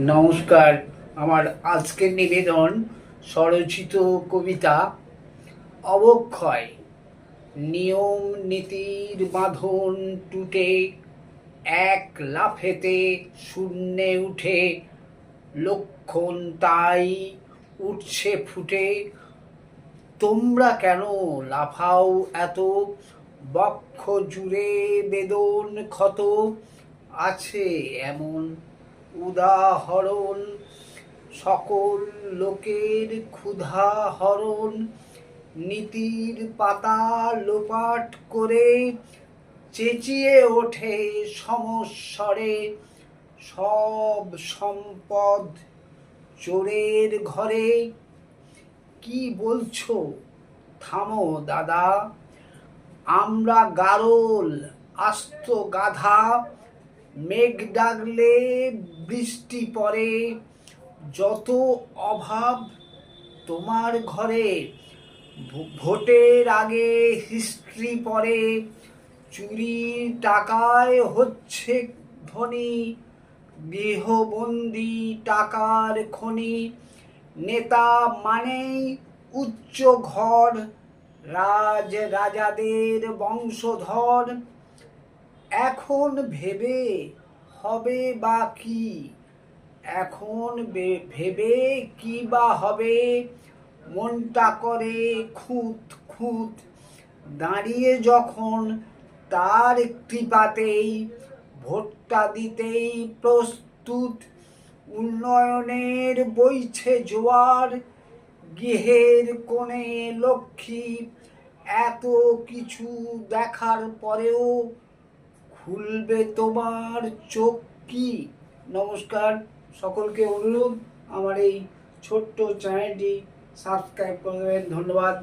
নমস্কার। আমার আজকের নিবেদন স্বরচিত কবিতা অবক্ষয়। নিয়ম নীতির বাঁধন টুটে, এক লাফেতে শূন্যে উঠে, লক্ষণ তাই উঠছে ফুটে। তোমরা কেন লাফাও এত? বক্ষ জুড়ে বেদন ক্ষত আছে এমন উদাহরণ, সকল লোকের ক্ষুধা হরণ নীতির পাতা লোপাট করে চেঁচিয়ে ওঠে সমস্বরে। সব সম্পদ চোরের ঘরে। কি বলছো? থামো, দাদা। আমরা গারল, আস্ত গাধা। মেঘ ডাকলে বৃষ্টি পড়ে, যত অভাব তোমার ঘরে ভোটের আগে হিস্ট্রি পড়ে চুরি টাকায় হচ্ছে ধনী, গৃহবন্দী টাকার খনি, নেতা মানেই উচ্চ ঘর, রাজ রাজাদের বংশধর এখন ভেবে হবে বা কি? এখন ভেবে কি বা হবে? মনটা করে খুঁত খুঁত। দাঁড়িয়ে যখন তার কৃপাতেই, ভোটটা দিতেই প্রস্তুত, উন্নয়নের বইছে জোয়ার, গৃহের কোণে লক্ষ্মী, এত কিছু দেখার পরেও খুলবে তোমার চোখ কি? নমস্কার, সকলকে অনুরোধ, আমার এই ছোট্ট চ্যানেলটি সাবস্ক্রাইব করে দেবেন। ধন্যবাদ।